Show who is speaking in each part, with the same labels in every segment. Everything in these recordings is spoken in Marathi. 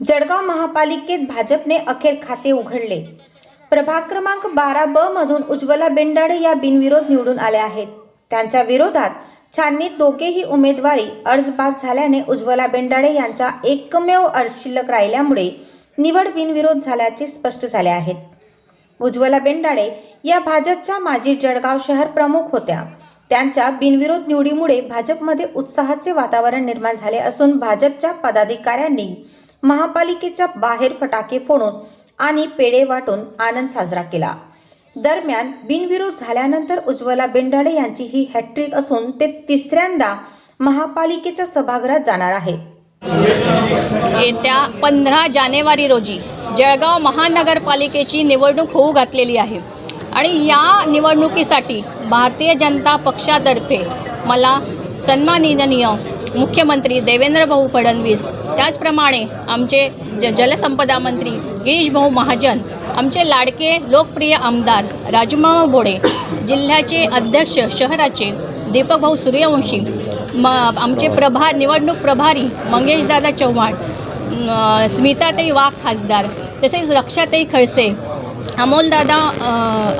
Speaker 1: जळगाव महापालिकेत भाजपने अखेर खाते उघडले. प्रभाग क्रमांक बारा ब मधून उज्ज्वला बेंडाडे या बिनविरोध निवडून आल्या आहेत. त्यांच्या विरोधात छाननीत दोघेही उमेदवारी अर्ज बाद झाल्याने उज्ज्वला बेंडाडे यांचा एकमेव अर्ज शिल्लक राहिल्यामुळे निवड बिनविरोध झाल्याचे स्पष्ट झाले आहेत. उज्ज्वला बेंडाडे या भाजपच्या माजी जळगाव शहर प्रमुख होत्या. त्यांच्या बिनविरोध निवडीमुळे भाजपमध्ये उत्साहाचे वातावरण निर्माण झाले असून भाजपच्या पदाधिकाऱ्यांनी महापालिकेच्या बाहेर फटाके फोडून आणि पेढे वाटून आनंद साजरा केला. दरम्यान बिनविरोध झाल्यानंतर उज्ज्वला बेंडाडे यांची ही हॅट्रिक असून ते तिसऱ्यांदा महापालिकेच्या सभागृहात जाणार आहे
Speaker 2: येत्या पंधरा जानेवारी रोजी जळगाव महानगरपालिकेची निवडणूक होऊ घातलेली आहे. आणि या निवडणुकीसाठी भारतीय जनता पक्षातर्फे मला सन्माननीय मुख्यमंत्री देवेंद्रभाऊ फडणवीस. त्याचप्रमाणे आमचे ज जलसंपदा मंत्री गिरीशभाऊ महाजन आमचे लाडके लोकप्रिय आमदार राजूमामा बोडे जिल्ह्याचे अध्यक्ष शहराचे दीपकभाऊ सूर्यवंशी म आमचे प्रभार निवडणूक प्रभारी मंगेशदादा चव्हाण स्मिताताई वाघ खासदार तसेच रक्षाताई खडसे अमोलदादा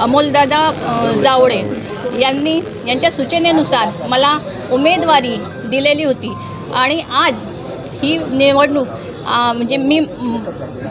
Speaker 2: अमोलदादा जावळे यांनी यांच्या सूचनेनुसार मला उमेदवारी दिलेली होती. आणि आज ही निवडणूक म्हणजे मी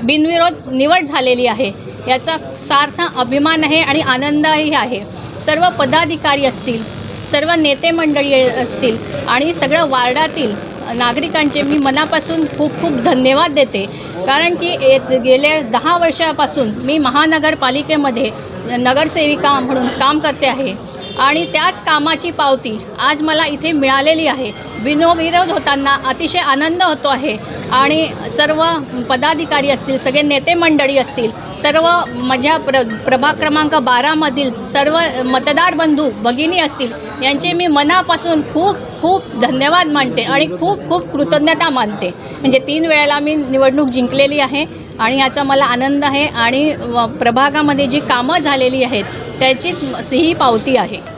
Speaker 2: बिनविरोध निवड झालेली आहे याचा सार्थ अभिमान आहे आणि आनंदही आहे. सर्व पदाधिकारी असतील सर्व नेते मंडळी असतील आणि सगळं वार्डातील नागरिकांचे मी मनापासून खूप खूप धन्यवाद देते. कारण की ये- गेल्या दहा वर्षापासून मी महानगरपालिकेमध्ये नगरसेविका म्हणून काम करते आहे. आणि त्याच कामाची पावती आज मला इथे मिळालेली आहे. विनोविरोध होताना अतिशय आनंद होतो आहे. आणि सर्व पदाधिकारी असतील सगळे नेते मंडळी असतील सर्व माझ्या प्र प्रभाग क्रमांक बारामधील सर्व मतदार बंधू भगिनी असतील यांचे मी मनापासून खूप खूप धन्यवाद मानते आणि खूप खूप कृतज्ञता मानते. म्हणजे तीन वेळेला मी निवडणूक जिंकलेली आहे आणि याचा मला आनंद आहे आणि व- प्रभागामध्ये जी कामं झालेली आहेत त्याचीच ही पावती आहे.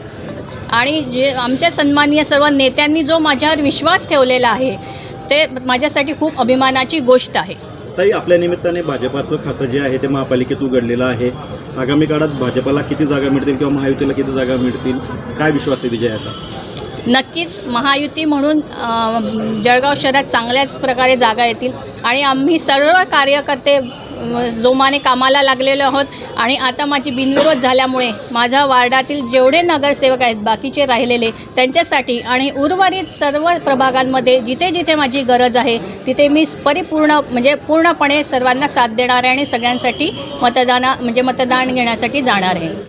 Speaker 2: आणि जे आमच्या सन्माननीय सर्व नेत्यांनी जो माझ्यावर विश्वास ठेवलेला आहे ते माझ्यासाठी खूप अभिमानाची गोष्ट आहे.
Speaker 3: ताई आपल्या निमित्ताने भाजपाचं खातं जे आहे ते महापालिकेत उघडलेलं आहे. आगामी काळात भाजपाला किती जागा मिळतील किंवा महायुतीला किती जागा मिळतील? काय विश्वास आहे विजयाचा?
Speaker 2: नक्कीच महायुती म्हणून जळगाव शहरात चांगल्याच प्रकारे जागा येतील. आणि आम्ही सर्व कार्यकर्ते जोमाने कामाला लागलेलो आहोत आणि आता माझी बिनविरोध झाल्यामुळे माझ्या वार्डातील जेवढे नगरसेवक आहेत बाकीचे राहिलेले त्यांच्यासाठी आणि उर्वरित सर्व प्रभागांमध्ये जिथे जिथे माझी गरज आहे तिथे मी परिपूर्ण म्हणजे पूर्णपणे सर्वांना साथ देणार आहे आणि सगळ्यांसाठी मतदाना म्हणजे मतदान घेण्यासाठी जाणार आहे.